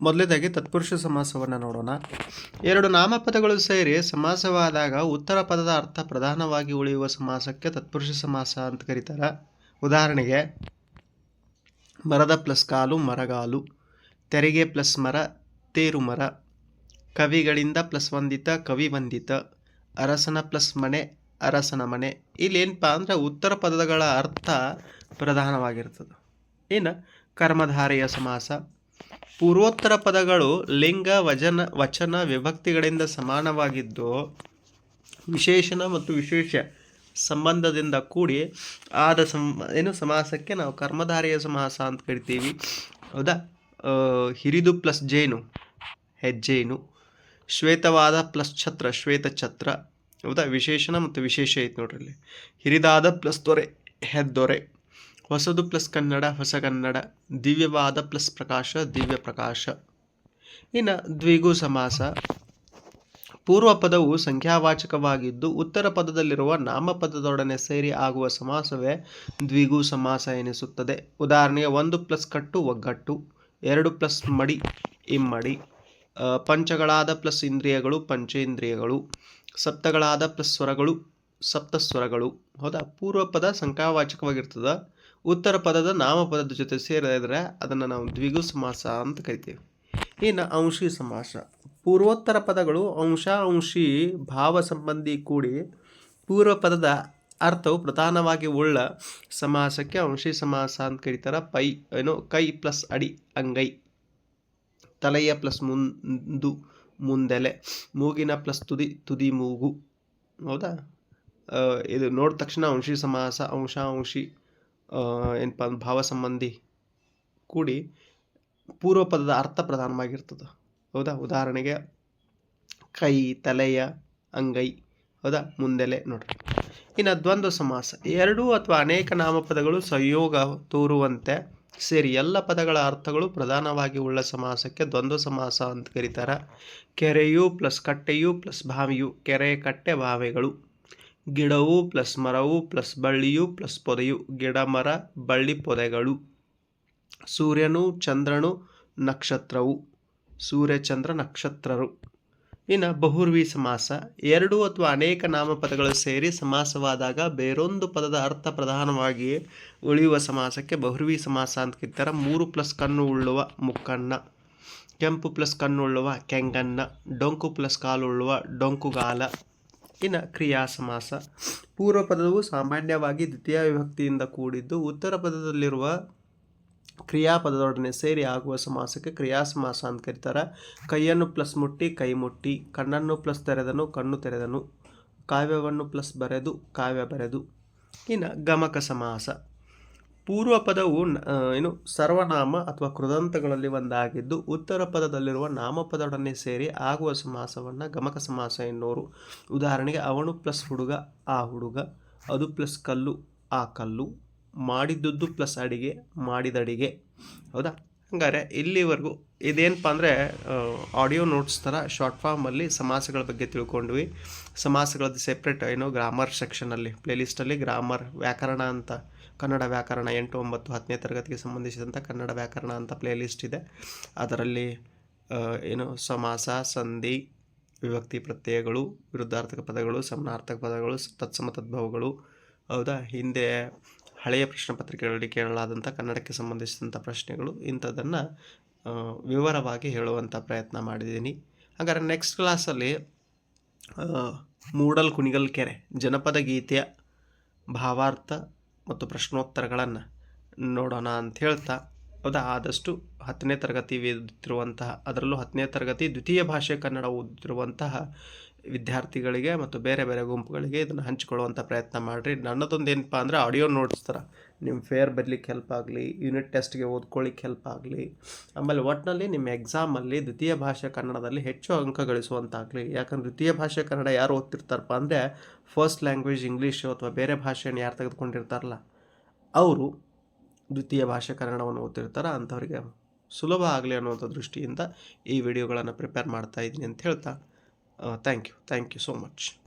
[SPEAKER 1] ಮೊದಲನೇದಾಗಿ ತತ್ಪುರುಷ ಸಮಾಸವನ್ನು ನೋಡೋಣ. ಎರಡು ನಾಮಪದಗಳು ಸೇರಿ ಸಮಾಸವಾದಾಗ ಉತ್ತರ ಪದದ ಅರ್ಥ ಪ್ರಧಾನವಾಗಿ ಉಳಿಯುವ ಸಮಾಸಕ್ಕೆ ತತ್ಪುರುಷ ಸಮಾಸ ಅಂತ ಕರೀತಾರೆ. ಉದಾಹರಣೆಗೆ, ಮರದ ಪ್ಲಸ್ ಕಾಲು ಮರಗಾಲು, ತೆರಿಗೆ ಪ್ಲಸ್ ಮರ, ತೇರು ಮರ ಕವಿಗಳಿಂದ ಪ್ಲಸ್ ವಂದಿತ, ಕವಿ ವಂದಿತ, ಅರಸನ ಪ್ಲಸ್ ಮನೆ, ಅರಸನ ಮನೆ. ಇಲ್ಲಿ ಏನಪ್ಪ ಅಂದರೆ ಉತ್ತರ ಪದಗಳ ಅರ್ಥ ಪ್ರಧಾನವಾಗಿರ್ತದೆ. ಏನು? ಕರ್ಮಧಾರೆಯ ಸಮಾಸ. ಪೂರ್ವೋತ್ತರ ಪದಗಳು ಲಿಂಗ ವಚನ ವಚನ, ವಿಭಕ್ತಿಗಳಿಂದ ಸಮಾನವಾಗಿದ್ದು ವಿಶೇಷಣ ಮತ್ತು ವಿಶೇಷ ಸಂಬಂಧದಿಂದ ಕೂಡಿ ಆದ ಸಂ, ಏನು ಸಮಾಸಕ್ಕೆ ನಾವು ಕರ್ಮಧಾರೆಯ ಸಮಾಸ ಅಂತ ಕರಿತೀವಿ. ಹೌದಾ? ಹಿರಿದು ಪ್ಲಸ್ ಜೇನು, ಹೆಜ್ಜೇನು. ಶ್ವೇತವಾದ ಪ್ಲಸ್ ಛತ್ರ, ಶ್ವೇತ ಛತ್ರ. ಹೌದಾ? ವಿಶೇಷಣ ಮತ್ತು ವಿಶೇಷ ಐತೆ ನೋಡ್ರಿ ಇಲ್ಲಿ ಹಿರಿದಾದ ಪ್ಲಸ್ ದೊರೆ ಹೆದ್ದೊರೆ ಹೊಸದು ಪ್ಲಸ್ ಕನ್ನಡ, ಹೊಸ ಕನ್ನಡ. ದಿವ್ಯವಾದ ಪ್ಲಸ್ ಪ್ರಕಾಶ, ದಿವ್ಯ ಪ್ರಕಾಶ. ಇನ್ನು ದ್ವಿಗು ಸಮಾಸ. ಪೂರ್ವ ಪದವು ಸಂಖ್ಯಾವಾಚಕವಾಗಿದ್ದು, ಉತ್ತರ ಪದದಲ್ಲಿರುವ ನಾಮಪದದೊಡನೆ ಸೇರಿ ಆಗುವ ಸಮಾಸವೇ ದ್ವಿಗು ಸಮಾಸ ಎನಿಸುತ್ತದೆ. ಉದಾಹರಣೆಗೆ, ಒಂದು ಪ್ಲಸ್ ಕಟ್ಟು ಒಗ್ಗಟ್ಟು, ಎರಡು ಪ್ಲಸ್ ಮಡಿ, ಇಮ್ಮಡಿ. ಪಂಚಗಳಾದ ಪ್ಲಸ್ ಇಂದ್ರಿಯಗಳು, ಪಂಚೇಂದ್ರಿಯಗಳು, ಸಪ್ತಗಳಾದ ಪ್ಲಸ್ ಸ್ವರಗಳು ಸಪ್ತಸ್ವರಗಳು ಹೌದಾ? ಪೂರ್ವ ಪದ ಸಂಖ್ಯಾವಾಚಕವಾಗಿರ್ತದ. ಉತ್ತರ ಪದದ ನಾಮಪದದ ಜೊತೆ ಸೇರಿದ್ರೆ ಅದನ್ನು ನಾವು ದ್ವಿಗು ಸಮಾಸ ಅಂತ ಕರಿತೀವಿ. ಇನ್ನು ಅಂಶಿ ಸಮಾಸ. ಪೂರ್ವೋತ್ತರ ಪದಗಳು ಅಂಶ, ಅಂಶಿ, ಭಾವ ಸಂಬಂಧಿ ಕೂಡಿ ಪೂರ್ವ ಪದದ ಅರ್ಥವು ಪ್ರಧಾನವಾಗಿ ಉಳ್ಳ ಸಮಾಸಕ್ಕೆ ಅಂಶಿ ಸಮಾಸ ಅಂತ ಕರೀತಾರೆ. ಪೈ, ಏನು, ಕೈ ಪ್ಲಸ್ ಅಡಿ, ಅಂಗೈ. ತಲೆಯ ಪ್ಲಸ್ ಮುಂದು ಮುಂದೆಲೆ, ಮೂಗಿನ ಪ್ಲಸ್ ತುದಿ ತುದಿ ಮೂಗು. ಹೌದಾ? ಇದು ನೋಡಿದ ತಕ್ಷಣ ಅಂಶಿ ಸಮಾಸ ಅಂಶ ಅಂಶಿ ಏನಪ್ಪ ಭಾವ ಸಂಬಂಧಿ ಕೂಡಿ ಪೂರ್ವ ಪದದ ಅರ್ಥ ಪ್ರಧಾನವಾಗಿರ್ತದೆ. ಹೌದಾ? ಉದಾಹರಣೆಗೆ ಕೈ, ತಲೆಯ ಅಂಗೈ. ಹೌದಾ? ಮುಂದೆಲೆ ನೋಡ್ರಿ. ಇನ್ನು ದ್ವಂದ್ವ ಸಮಾಸ. ಎರಡು ಅಥವಾ ಅನೇಕ ನಾಮಪದಗಳು ಸಂಯೋಗ ತೋರುವಂತೆ ಸೇರಿ ಎಲ್ಲ ಪದಗಳ ಅರ್ಥಗಳು ಪ್ರಧಾನವಾಗಿ ಉಳ್ಳ ಸಮಾಸಕ್ಕೆ ದ್ವಂದ್ವ ಸಮಾಸ ಅಂತ ಕರೀತಾರೆ. ಕೆರೆಯು ಪ್ಲಸ್ ಕಟ್ಟೆಯು ಪ್ಲಸ್ ಬಾವಿಯು ಕೆರೆ, ಕಟ್ಟೆ ಬಾವೆಗಳು ಗಿಡವು ಪ್ಲಸ್ ಮರವು ಪ್ಲಸ್ ಬಳ್ಳಿಯು ಪ್ಲಸ್ ಪೊದೆಯು, ಗಿಡ, ಮರ, ಬಳ್ಳಿ, ಪೊದೆಗಳು. ಸೂರ್ಯನು, ಚಂದ್ರನು, ನಕ್ಷತ್ರವು. ಸೂರ್ಯಚಂದ್ರ ನಕ್ಷತ್ರರು. ಇನ್ನು ಬಹುರ್ವಿ ಸಮಾಸ. ಎರಡು ಅಥವಾ ಅನೇಕ ನಾಮಪದಗಳು ಸೇರಿ ಸಮಾಸವಾದಾಗ ಬೇರೊಂದು ಪದದ ಅರ್ಥ ಪ್ರಧಾನವಾಗಿ ಉಳಿಯುವ ಸಮಾಸಕ್ಕೆ ಬಹುರ್ವಿ ಸಮಾಸ ಅಂತ ಕರೀತಾರೆ. ಮೂರು ಪ್ಲಸ್ ಕಣ್ಣು ಉಳ್ಳುವ ಮುಕ್ಕಣ್ಣ ಕೆಂಪು ಪ್ಲಸ್ ಕಣ್ಣುಳ್ಳುವ ಕೆಂಗಣ್ಣ, ಡೊಂಕು ಪ್ಲಸ್ ಕಾಲುಳ್ಳುವ ಡೊಂಕುಗಾಲ ಇನ್ನು ಕ್ರಿಯಾ ಸಮಾಸ. ಪೂರ್ವ ಪದವು ಸಾಮಾನ್ಯವಾಗಿ ದ್ವಿತೀಯ ವಿಭಕ್ತಿಯಿಂದ ಕೂಡಿದ್ದು ಉತ್ತರ ಪದದಲ್ಲಿರುವ ಕ್ರಿಯಾಪದದೊಡನೆ ಸೇರಿ ಆಗುವ ಸಮಾಸಕ್ಕೆ ಕ್ರಿಯಾ ಸಮಾಸ ಅಂತ ಕರೀತಾರೆ. ಕೈಯನ್ನು ಪ್ಲಸ್ ಮುಟ್ಟಿ, ಕೈ ಮುಟ್ಟಿ, ಕಣ್ಣನ್ನು ಪ್ಲಸ್ ತೆರೆದನು, ಕಣ್ಣು ತೆರೆದನು, ಕಾವ್ಯವನ್ನು ಪ್ಲಸ್ ಬರೆದು, ಕಾವ್ಯ ಬರೆದು. ಇನ್ನು ಗಮಕ ಸಮಾಸ. ಪೂರ್ವ ಪದವು ಏನು ಸರ್ವನಾಮ ಅಥವಾ ಕೃದಂತಗಳಲ್ಲಿ ಒಂದಾಗಿದ್ದು ಉತ್ತರ ಪದದಲ್ಲಿರುವ ನಾಮಪದೊಡನೆ ಸೇರಿ ಆಗುವ ಸಮಾಸವನ್ನು ಗಮಕ ಸಮಾಸ ಎನ್ನುವರು ಉದಾಹರಣೆಗೆ ಅವನು ಪ್ಲಸ್ ಹುಡುಗ, ಆ ಹುಡುಗ, ಅದು ಪ್ಲಸ್ ಕಲ್ಲು, ಆ ಕಲ್ಲು. ಮಾಡಿದ್ದುದ್ದು ಪ್ಲಸ್ ಅಡಿಗೆ, ಮಾಡಿದ ಅಡಿಗೆ. ಹೌದಾ? ಹಂಗಾರೆ ಇಲ್ಲಿವರೆಗೂ ಇದೇನಪ್ಪ ಅಂದರೆ ಆಡಿಯೋ ನೋಟ್ಸ್ ಥರ ಶಾರ್ಟ್ ಫಾರ್ಮಲ್ಲಿ ಸಮಾಸಗಳ ಬಗ್ಗೆ ತಿಳ್ಕೊಂಡ್ವಿ. ಸಮಾಸಗಳದ್ದು ಸೆಪ್ರೇಟ್ ಏನು ಗ್ರಾಮರ್ ಸೆಕ್ಷನಲ್ಲಿ ಪ್ಲೇಲಿಸ್ಟಲ್ಲಿ ಗ್ರಾಮರ್ ವ್ಯಾಕರಣ ಅಂತ, ಕನ್ನಡ ವ್ಯಾಕರಣ ಎಂಟು, ಒಂಬತ್ತು, ಹತ್ತನೇ ತರಗತಿಗೆ ಸಂಬಂಧಿಸಿದಂಥ ಕನ್ನಡ ವ್ಯಾಕರಣ ಅಂತ ಪ್ಲೇಲಿಸ್ಟ್ ಇದೆ. ಅದರಲ್ಲಿ ಏನು ಸಮಾಸ, ಸಂಧಿ, ವಿಭಕ್ತಿ ಪ್ರತ್ಯಯಗಳು, ವಿರುದ್ಧಾರ್ಥಕ ಪದಗಳು, ಸಮನಾರ್ಥಕ ಪದಗಳು, ತತ್ಸಮ ತದ್ಭವಗಳು. ಹೌದಾ? ಹಿಂದೆ ಹಳೆಯ ಪ್ರಶ್ನೆ ಪತ್ರಿಕೆಗಳಲ್ಲಿ ಕೇಳಲಾದಂಥ ಕನ್ನಡಕ್ಕೆ ಸಂಬಂಧಿಸಿದಂಥ ಪ್ರಶ್ನೆಗಳು ಇಂಥದ್ದನ್ನು ವಿವರವಾಗಿ ಹೇಳುವಂಥ ಪ್ರಯತ್ನ ಮಾಡಿದ್ದೀನಿ. ಹಾಗಾದ್ರೆ ನೆಕ್ಸ್ಟ್ ಕ್ಲಾಸಲ್ಲಿ ಮೂಡಲ್ ಕುಣಿಗಲ್ ಕೆರೆ, ಜನಪದ ಗೀತೆಯ ಭಾವಾರ್ಥ ಮತ್ತು ಪ್ರಶ್ನೋತ್ತರಗಳನ್ನು ನೋಡೋಣ ಅಂತ ಹೇಳ್ತಾ, ಹೌದಾ? ಆದಷ್ಟು ಹತ್ತನೇ ತರಗತಿ ಓದುತ್ತಿರುವಂತಹ, ಅದರಲ್ಲೂ ಹತ್ತನೇ ತರಗತಿ ದ್ವಿತೀಯ ಭಾಷೆ ಕನ್ನಡ ಓದುತ್ತಿರುವಂತಹ ವಿದ್ಯಾರ್ಥಿಗಳಿಗೆ ಮತ್ತು ಬೇರೆ ಬೇರೆ ಗುಂಪುಗಳಿಗೆ ಇದನ್ನು ಹಂಚಿಕೊಳ್ಳುವಂಥ ಪ್ರಯತ್ನ ಮಾಡಿರಿ. ನನ್ನದೊಂದು ಏನಪ್ಪ ಅಂದರೆ ಆಡಿಯೋ ನೋಟ್ಸ್ ಥರ. ನಿಮ್ಮ ಫೇರ್ ಬರಲಿಕ್ಕೆ ಹೆಲ್ಪ್ ಆಗಲಿ ಯೂನಿಟ್ ಟೆಸ್ಟ್ಗೆ ಓದ್ಕೊಳ್ಳಿಕ್ಕೆ ಹೆಲ್ಪ್ ಆಗಲಿ, ಆಮೇಲೆ ಒಟ್ಟಿನಲ್ಲಿ ನಿಮ್ಮ ಎಕ್ಸಾಮಲ್ಲಿ ದ್ವಿತೀಯ ಭಾಷೆ ಕನ್ನಡದಲ್ಲಿ ಹೆಚ್ಚು ಅಂಕ ಗಳಿಸುವಂತಾಗಲಿ. ಯಾಕಂದ್ರೆ ದ್ವಿತೀಯ ಭಾಷೆ ಕನ್ನಡ ಯಾರು ಓದ್ತಿರ್ತಾರಪ್ಪ ಅಂದರೆ ಫಸ್ಟ್ ಲ್ಯಾಂಗ್ವೇಜ್ ಇಂಗ್ಲೀಷು ಅಥವಾ ಬೇರೆ ಭಾಷೆಯನ್ನು ಯಾರು ತೆಗೆದುಕೊಂಡಿರ್ತಾರಲ್ಲ, ಅವರು ದ್ವಿತೀಯ ಭಾಷೆ ಕನ್ನಡವನ್ನು ಓದ್ತಿರ್ತಾರೆ. ಅಂಥವ್ರಿಗೆ ಸುಲಭ ಆಗಲಿ ಅನ್ನುವಂಥ ದೃಷ್ಟಿಯಿಂದ ಈ ವಿಡಿಯೋಗಳನ್ನು ಪ್ರಿಪೇರ್ ಮಾಡ್ತಾ ಇದ್ದೀನಿ ಅಂತ ಹೇಳ್ತಾ Uh, thank you. Thank you so much.